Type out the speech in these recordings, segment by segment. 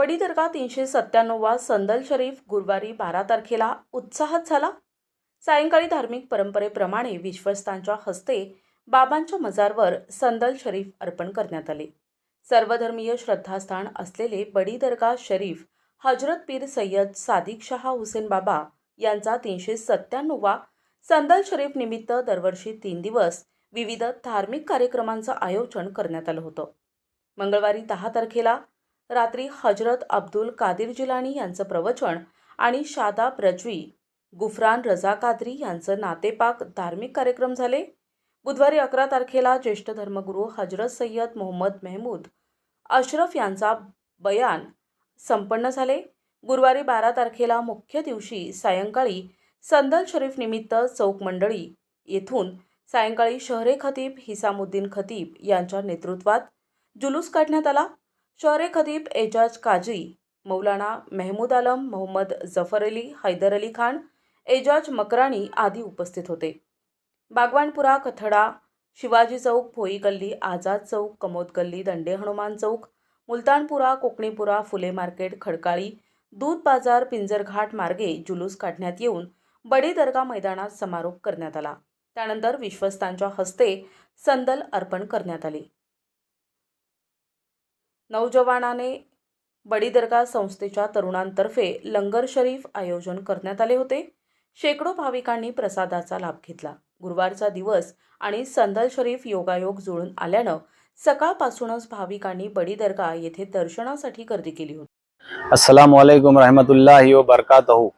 बडी दर्गा तीनशे सत्त्याण्णववा संदल शरीफ गुरुवारी बारा तारखेला उत्साहात झाला. सायंकाळी धार्मिक परंपरेप्रमाणे विश्वस्तांच्या हस्ते बाबांच्या मजारवर संदल शरीफ अर्पण करण्यात आले. सर्वधर्मीय श्रद्धास्थान असलेले बडी दर्गा शरीफ हजरत पीर सय्यद सादिक शहा हुसेन बाबा यांचा तीनशे सत्त्याण्णववा संदल शरीफ निमित्त दरवर्षी तीन दिवस विविध धार्मिक कार्यक्रमांचं आयोजन करण्यात आलं होतं. मंगळवारी दहा तारखेला रात्री हजरत अब्दुल कादिर जिलानी यांचं प्रवचन आणि शादाब रजवी गुफरान रजा कादरी यांचं नातेपाक धार्मिक कार्यक्रम झाले. बुधवारी अकरा तारखेला ज्येष्ठ धर्मगुरू हजरत सय्यद मोहम्मद मेहमूद अशरफ यांचा बयान संपन्न झाले. गुरुवारी बारा तारखेला मुख्य दिवशी सायंकाळी संदल शरीफ निमित्त चौक मंडळी येथून सायंकाळी शहरे खतीब हिसामुद्दीन खतीब यांच्या नेतृत्वात जुलूस काढण्यात आला. शौर्य खतीब एजाज काजी मौलाना मेहमूद आलम मोहम्मद जफर अली हैदर अली खान एजाज मकराणी आदी उपस्थित होते. बागवानपुरा कथडा शिवाजी चौक भोई गल्ली आझाद चौक कमोद गल्ली दंडे हनुमान चौक मुलतानपुरा कोकणीपुरा फुले मार्केट खडकाळी दूध बाजार पिंजरघाट मार्गे जुलूस काढण्यात येऊन बडी दर्गा मैदानात समारोप करण्यात आला. त्यानंतर विश्वस्तांच्या हस्ते संदल अर्पण करण्यात आले. नौजवानाने बडी दर्गा संस्थेच्या तरुणांतर्फे लंगर शरीफ आयोजन करण्यात आले होते. शेकडो भाविकांनी प्रसादाचा लाभ घेतला. गुरुवारचा दिवस आणि संदल शरीफ योगायोग जुळून आल्यानं सकाळपासूनच भाविकांनी बडी दर्गा येथे दर्शनासाठी गर्दी केली होती. अस्सलाम वालेकुम रहमतुल्लाहि व बरकातहू.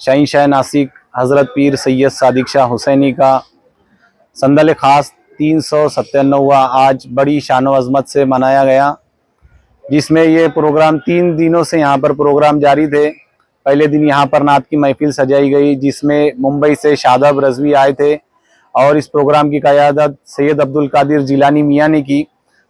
शहनशाह नासिक हज़रत पीर सैयद सादिक शाह हुसैनी का संदल ख़ास तीन सौ सत्तानवा आज बड़ी शान अज़मत से मनाया गया। जिसमें ये प्रोग्राम तीन दिनों से यहाँ पर प्रोग्राम जारी थे। पहले दिन यहाँ पर नात की महफिल सजाई गई, जिसमें मुंबई से शादाब रजवी आए थे और इस प्रोग्राम की क़्यादत सैयद अब्दुल कादिर जिलानी मियाँ ने की।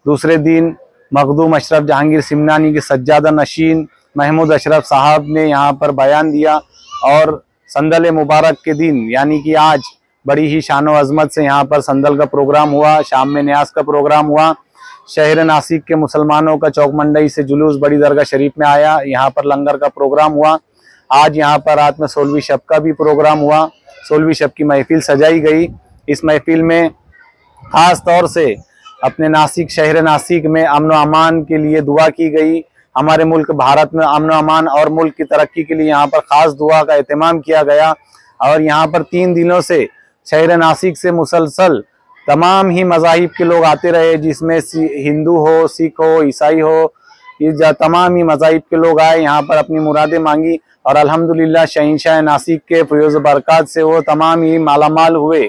दूसरे दिन मखदूम अशरफ जहांगीर सिमनानी के सज्जादा नशीन महमूद अशरफ साहब ने यहाँ पर बयान दिया और संदल मुबारक के दिन, यानी कि आज, बड़ी ही शान अजमत से यहाँ पर संदल का प्रोग्राम हुआ, शाम में न्यास का प्रोग्राम हुआ। शहर नासिक के मुसलमानों का चौक मंडई से जुलूस बड़ी दरगाह शरीफ में आया। यहाँ पर लंगर का प्रोग्राम हुआ। आज यहाँ पर रात में सोलहवीं शब का भी प्रोग्राम हुआ। सोलहवीं शब की महफिल सजाई गई। इस महफिल में खास तौर से अपने नासिक, शहर नासिक में अमन अमान के लिए दुआ की गई। हमारे मुल्क भारत में अमन अमान और मुल्क की तरक्की के लिए यहाँ पर ख़ास दुआ का अहतमाम किया गया। और यहाँ पर तीन दिनों से शहर नासिक से मुसलसल तमाम ही मज़ाहिब के लोग आते रहे जिसमें हिंदू हो सिख हो ईसाई हो तमाम ही मज़ाहिब के लोग आए यहाँ पर अपनी मुरादें मांगी और अल्हम्दुलिल्लाह शहनशाह नासिक के फयोज बरक़ात से वो तमाम ही मालामाल हुए।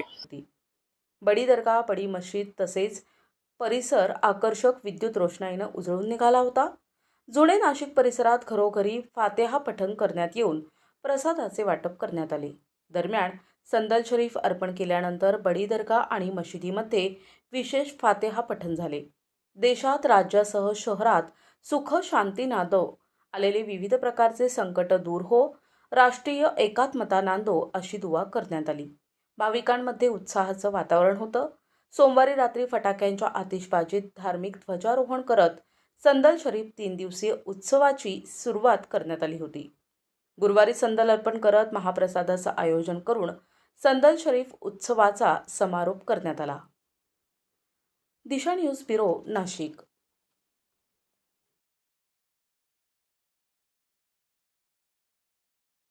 बडी दर्गा बडी मशीद तसेच परिसर आकर्षक विद्युत रोषणाईनं उजळून निघाला होता. जुने नाशिक परिसरात घरोघरी फातेहा पठण करण्यात येऊन प्रसादाचे वाटप करण्यात आले. दरम्यान संदल शरीफ अर्पण केल्यानंतर बडी दर्गा आणि मशिदीमध्ये विशेष फातेहा पठण झाले. देशात राज्यासह शहरात सुख शांती नांदो आलेले विविध प्रकारचे संकट दूर हो राष्ट्रीय एकात्मता नांदो अशी दुवा करण्यात आली. भाविकांमध्ये उत्साहाचं वातावरण होतं. सोमवारी रात्री फटाक्यांच्या आतिषबाजीत धार्मिक ध्वजारोहण करत संदल शरीफ तीन दिवसीय उत्सवाची सुरुवात करण्यात आली होती. गुरुवारी संदल अर्पण करत महाप्रसादाचं आयोजन करून चंदन शरीफ उत्सवाचा समारोप करण्यात आला. Disha news bureau Nashik.